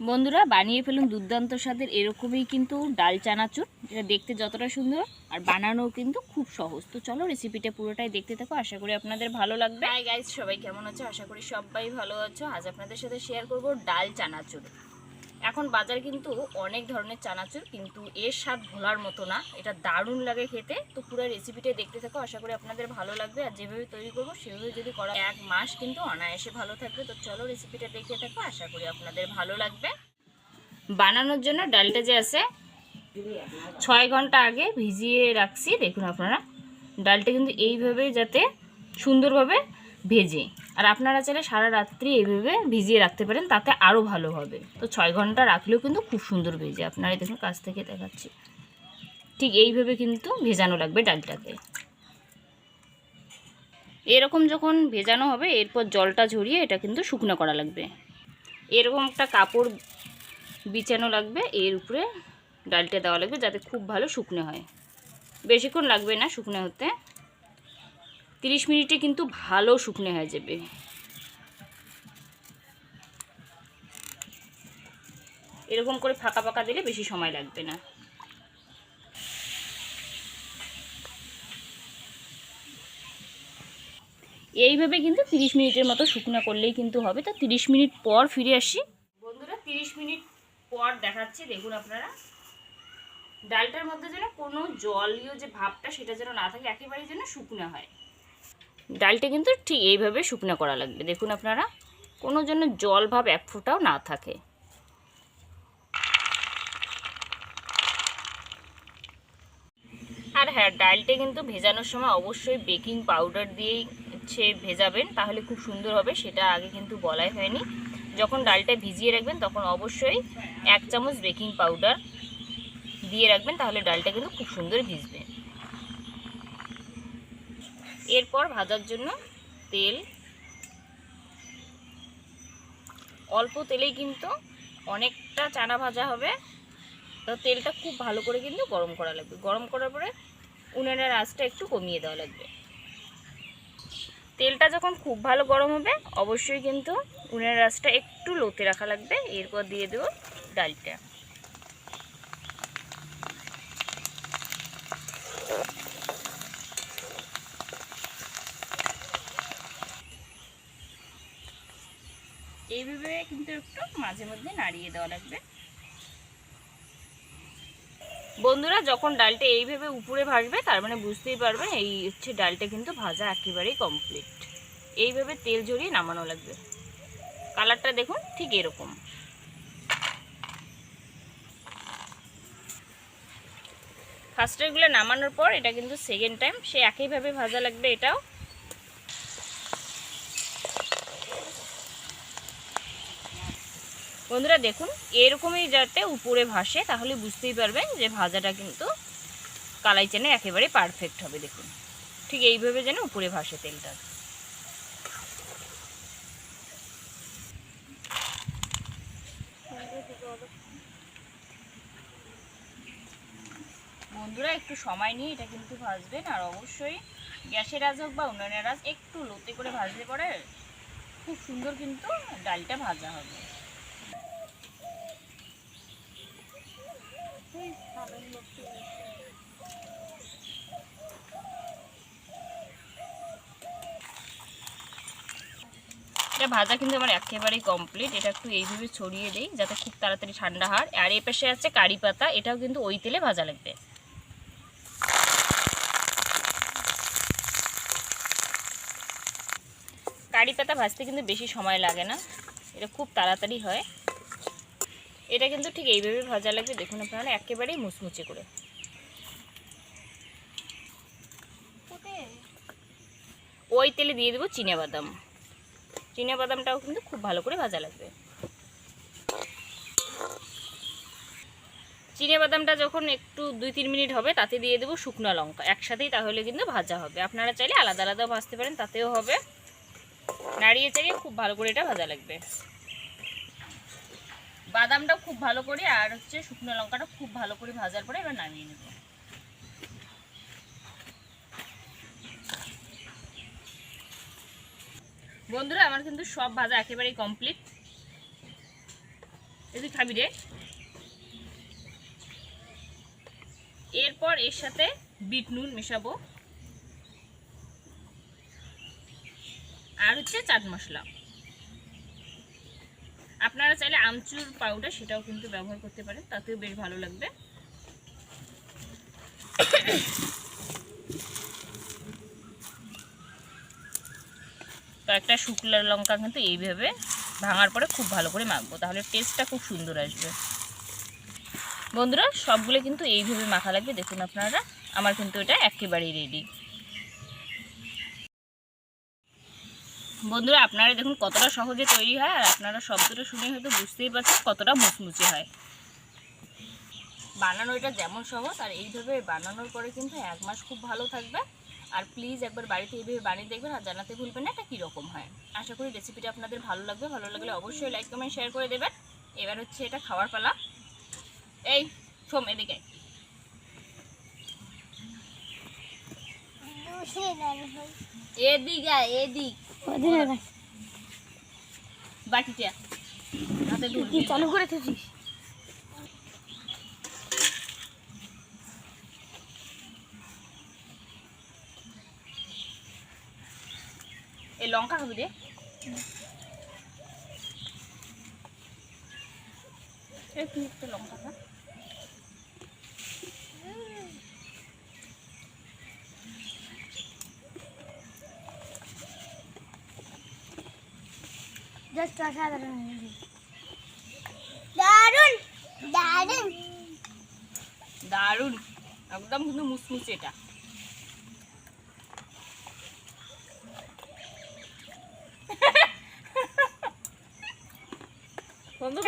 বন্ধুরা, বানিয়ে ফেলুন দুর্দান্ত স্বাদের এরকমই কিন্তু ডাল চানাচুর। যেটা দেখতে যতটা সুন্দর আর বানানোও কিন্তু খুব সহজ। তো চলো রেসিপিটা পুরোটাই দেখতে থাকো, আশা করি আপনাদের ভালো লাগবে। হাই গাইজ সবাই কেমন আছো? আশা করি সবাই ভালো আছো। আজ আপনাদের সাথে শেয়ার করব ডাল চানাচুর। এখন বাজার কিন্তু অনেক ধরনের চানাচুর, কিন্তু এর স্বাদ ভোলার মতো না। এটা দারুণ লাগে খেতে। তো পুরো রেসিপিটা দেখতে থাকো, আশা করি আপনাদের ভালো লাগবে। আর যেভাবে তৈরি করব, সেভাবে যদি করা এক মাস কিন্তু অনায়াসে ভালো থাকবে। তো চলো রেসিপিটা দেখতে থাকো, আশা করি আপনাদের ভালো লাগবে। বানানোর জন্য ডালটা যে আছে, ছয় ঘণ্টা আগে ভিজিয়ে রাখছি। দেখুন আপনারা, ডালটা কিন্তু এইভাবে যাতে সুন্দরভাবে ভেজে। আর আপনারা চাইলে সারা রাত্রি এইভাবে ভিজিয়ে রাখতে পারেন, তাতে আরও ভালো হবে। তো ছয় ঘণ্টা রাখলেও কিন্তু খুব সুন্দর ভেজে, আপনারা দেখুন কাছ থেকে দেখাচ্ছি। ঠিক এইভাবে কিন্তু ভেজানো লাগবে ডালটাকে। এরকম যখন ভেজানো হবে, এরপর জলটা ঝরিয়ে এটা কিন্তু শুকনো করা লাগবে। এরকম একটা কাপড় বিছানো লাগবে, এর উপরে ডালটা দেওয়া লাগবে যাতে খুব ভালো শুকনো হয়। বেশিক্ষণ লাগবে না শুকনো হতে। তিরিশ মিনিটে কিন্তু ভালো শুকনো হয়ে যাবে। এরকম করে ফাঁকা ফাঁকা দিলে বেশি সময় লাগবে না। এইভাবে কিন্তু তিরিশ মিনিটের মতো শুকনো করলেই কিন্তু হবে। তো তিরিশ মিনিট পর ফিরে আসি। বন্ধুরা, তিরিশ মিনিট পর দেখাচ্ছি, দেখুন আপনারা। ডালটার মধ্যে যেন কোনো জলীয় যে ভাবটা, সেটা যেন না থাকে, একেবারেই যেন শুকনো হয়। ডালটা কিন্তু ঠিক এইভাবে শুকনো করা লাগবে। দেখুন আপনারা, কোনো জন্য জল ভাব এক ফোঁটাও না থাকে। আর হ্যাঁ ডালটা কিন্তু ভেজানোর সময় অবশ্যই বেকিং পাউডার দিয়েই হচ্ছে ভেজাবেন, তাহলে খুব সুন্দর হবে, সেটা আগে কিন্তু বলাই হয়নি। যখন ডালটা ভিজিয়ে রাখবেন, তখন অবশ্যই এক চামচ বেকিং পাউডার দিয়ে রাখবেন, তাহলে ডালটা কিন্তু খুব সুন্দর ভিজবে। এরপর ভাজার জন্য তেল। অল্প তেলেই কিন্তু অনেকটা চানা ভাজা হবে। তো তেলটা খুব ভালো করে কিন্তু গরম করা লাগবে। গরম করার পরে উনুনের আঁচটা একটু কমিয়ে দেওয়া লাগবে। তেলটা যখন খুব ভালো গরম হবে, অবশ্যই কিন্তু উনুনের আঁচটা একটু লোতে রাখা লাগবে। এরপর দিয়ে দেবো ডালটা। এইভাবে কিন্তু একটু মাঝে মধ্যে নাড়িয়ে দেওয়া লাগবে। বন্ধুরা, যখন ডালটা এইভাবে উপরে ভাসবে তার মানে বুঝতেই পারবেন এই হচ্ছে ডালটা কিন্তু ভাজা একেবারেই কমপ্লিট এইভাবে তেল ঝরিয়ে নামানো লাগবে। কালারটা দেখুন, ঠিক এরকম। ফার্স্ট ফার্স্টেরগুলো নামানোর পর এটা কিন্তু সেকেন্ড টাইম সে একইভাবে ভাজা লাগবে এটাও। বন্ধুরা দেখুন, এরকমই যাতে উপরে ভাসে, তাহলে বুঝতেই পারবেন যে ভাজাটা কিন্তু কালাই চেনে একেবারে পারফেক্ট হবে, দেখুন। ঠিক এইভাবে যেন উপরে ভাসে তেলটা। বন্ধুরা, একটু সময় নিয়ে এটা কিন্তু ভাজবেন, আর অবশ্যই গ্যাসের আজ হোক বা উনুনের আজ একটু লোতে করে ভাজলে পরে খুব সুন্দর কিন্তু ডালটা ভাজা হবে। এটা ভাজা কিন্তু আমার একেবারেই কমপ্লিট এটা একটু এইভাবে ছড়িয়ে দেই যাতে খুব তাড়াতাড়ি ঠান্ডা হয়। আর এ পাশে আছে কারি পাতা। এটাও কিন্তু ওই তেলে ভাজা লাগবে। কারি পাতা ভাজতে কিন্তু বেশি সময় লাগে না। এটা খুব তাড়াতাড়ি হয়। এটা কিন্তু ঠিক এইভাবে ভাজা লাগবে, দেখুন আপনারা, একেবারেই মুচমুচে করে। ওই তেলে দিয়ে দেবো বাদাম বাদামটাও কিন্তু খুব ভালো করে ভাজা লাগবে। বাদামটা যখন একটু দুই তিন মিনিট হবে, তাতে দিয়ে দেবো শুকনো লঙ্কা। একসাথেই তাহলে কিন্তু ভাজা হবে। আপনারা চাইলে আলাদা আলাদাও ভাজতে পারেন, তাতেও হবে। নাড়িয়ে চাড়িয়ে খুব ভালো করে এটা ভাজা লাগবে। বাদামটাও খুব ভালো করে আর হচ্ছে শুকনো লঙ্কাটা খুব ভালো করে ভাজার পরে এবার নামিয়ে নেব। বন্ধুরা, আমার কিন্তু সব ভাজা একেবারেই কমপ্লিট তুই খাবি রে। এরপর এর সাথে বিট নুন মেশাবো। আর হচ্ছে চাট মশলা। আপনারা চাইলে আমচুর পাউডার সেটাও কিন্তু ব্যবহার করতে পারেন, তাতেও বেশ ভালো লাগবে। কয়েকটা শুকনো লঙ্কা কিন্তু এইভাবে ভাঙার পরে খুব ভালো করে মাখবো, তাহলে টেস্টটা খুব সুন্দর আসবে। বন্ধুরা, সবগুলো কিন্তু এইভাবে মাখা লাগবে, দেখুন আপনারা, আমার কিন্তু এটা একেবারেই রেডি বন্ধুরা আপনারা দেখুন কতটা সহজে তৈরি হয় আর আপনারা শব্দটা শুনে হয়তো বুঝতেই পারছেন কতটা মুচমুচে হয়। বানানো এটা যেমন সহজ আর এইভাবে বানানোর পরে কিন্তু এক মাস খুব ভালো থাকবে। আর প্লিজ একবার বাড়িতে এইভাবে বানিয়ে দেখবেন আর জানাতে ভুলবেন না এটা কীরকম হয়। আশা করি রেসিপিটা আপনাদের ভালো লাগবে। ভালো লাগলে অবশ্যই লাইক কমেন্ট শেয়ার করে দেবেন। এবার হচ্ছে এটা খাওয়ার পালা। এই সোম এদিকে। এদিকে এদিক। বাটিটা। হাতে দুধ চালু করে থেছিস এই লঙ্কা খাবি রে? এই লঙ্কা খা। জাস্ট অসাধারণ দারুণ দারুণ দারুণ একদম কিন্তু মুসমুচে এটা। বন্ধু?